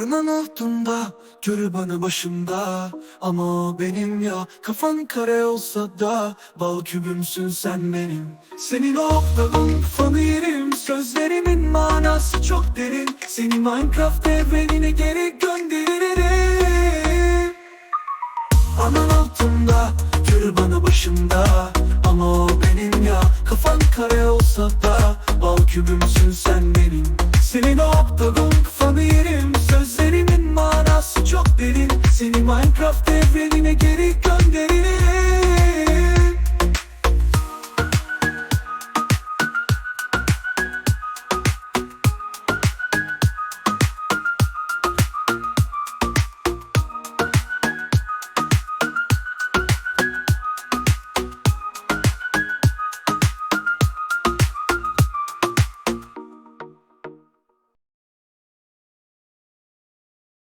Rınan altında, türbanı başımda. Ama o benim ya, kafan kare olsa da Bal kübümsün sen benim. Senin o oktavın fanı yerim Sözlerimin manası çok derin. Seni Minecraft evrenine geri gönderirim. Anan altında, türbanı başımda. Ama o benim ya, kafan kare olsa da Bal kübümsün sen benim Minecraft evrenine geri dön